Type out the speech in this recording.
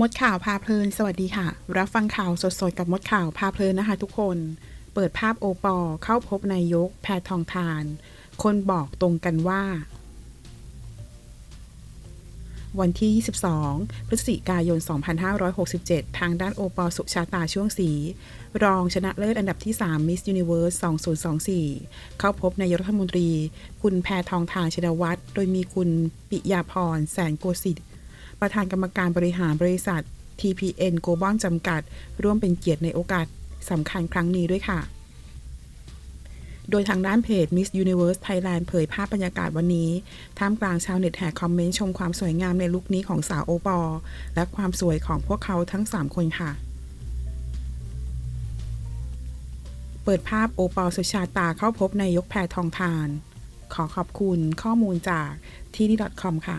มดข่าวพาเพลิน สวัสดีค่ะ รับฟังข่าวสดๆ กับมดข่าวพาเพลินนะคะทุกคน เปิดภาพโอปอล์เข้าพบนายกแพทองทาน คนบอกตรงกันว่า วันที่ 22 พฤศจิกายน 2567 ทางด้านโอปอล์สุชาตาช่วงสี รองชนะเลิศอันดับที่ 3 Miss Universe 2024 เข้าพบนายกรัฐมนตรี คุณแพทองทานชินวัตร โดยมีคุณปิยาพร แสนโกสิทธิ์ ประธานกรรมการบริหารบริษัท TPN Global จำกัด ร่วมเป็นเกียรติในโอกาสสำคัญครั้งนี้ด้วยค่ะ โดยทางด้านเพจ Miss Universe Thailand เผยภาพบรรยากาศวันนี้ ท่ามกลางชาวเน็ตแห่คอมเมนต์ชมความสวยงามในลุคนี้ของสาวโอปอลและความสวยของพวกเขาทั้ง 3 คนค่ะเปิดภาพโอปอลสุชาตาเข้าพบนายกแพทองทาน ขอขอบคุณข้อมูลจากที่นี่ .com ค่ะ